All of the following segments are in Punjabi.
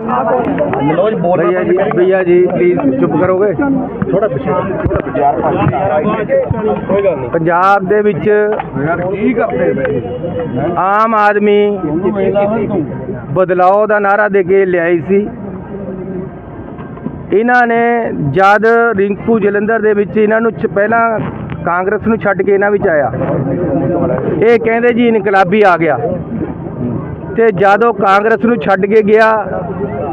ਮਨੋਜ ਬੋਲ ਭਈਆ ਜੀ ਭਈਆ ਜੀ ਪਲੀਜ਼ ਚੁੱਪ ਕਰੋਗੇ? ਥੋੜਾ ਪਿੱਛੇ। ਪੰਜਾਬ ਦੇ ਵਿੱਚ ਆਮ ਆਦਮੀ ਬਦਲਾਓ ਦਾ ਨਾਰਾ ਦੇ ਕੇ ਲਿਆਈ ਸੀ। ਇਹਨਾਂ ਨੇ ਜਦ ਰਿੰਕੂ ਜਲੰਧਰ ਦੇ ਵਿੱਚ ਇਹਨਾਂ ਨੂੰ ਪਹਿਲਾਂ ਕਾਂਗਰਸ ਨੂੰ ਛੱਡ ਕੇ ਇਹਨਾਂ ਵਿੱਚ ਆਇਆ। ਇਹ ਕਹਿੰਦੇ ਜੀ ਇਨਕਲਾਬੀ ਆ ਗਿਆ। ਤੇ ਜਦੋਂ ਕਾਂਗਰਸ ਨੂੰ ਛੱਡ ਕੇ ਗਿਆ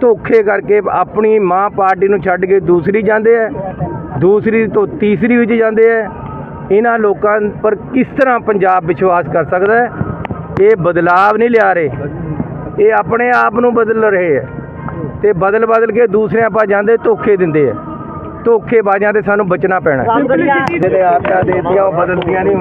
ਧੋਖੇ ਕਰਕੇ ਆਪਣੀ ਮਾਂ ਪਾਰਟੀ ਨੂੰ ਛੱਡ ਕੇ ਦੂਸਰੀ ਜਾਂਦੇ ਹੈ ਦੂਸਰੀ ਤੋਂ ਤੀਸਰੀ ਵਿੱਚ ਜਾਂਦੇ ਹੈ ਇਹਨਾਂ ਲੋਕਾਂ ਪਰ ਕਿਸ ਤਰ੍ਹਾਂ ਪੰਜਾਬ ਵਿਸ਼ਵਾਸ ਕਰ ਸਕਦਾ ਹੈ? ਇਹ ਬਦਲਾਵ ਨਹੀਂ ਲਿਆ ਰਹੇ। ਇਹ ਆਪਣੇ ਆਪ ਨੂੰ ਬਦਲ ਰਹੇ ਹੈ ਤੇ ਬਦਲ ਬਦਲ ਕੇ ਦੂਸਰਿਆਂ ਪਾ ਜਾਂਦੇ ਧੋਖੇ ਦਿੰਦੇ ਹੈ ਧੋਖੇਬਾਜ਼ਾਂ ਤੇ ਸਾਨੂੰ ਬਚਣਾ ਪੈਣਾ। ਜਿਹੜੇ ਆਟਾ ਦੇਤੀਆਂ ਉਹ ਬਦਲਦੀਆਂ ਨਹੀਂ।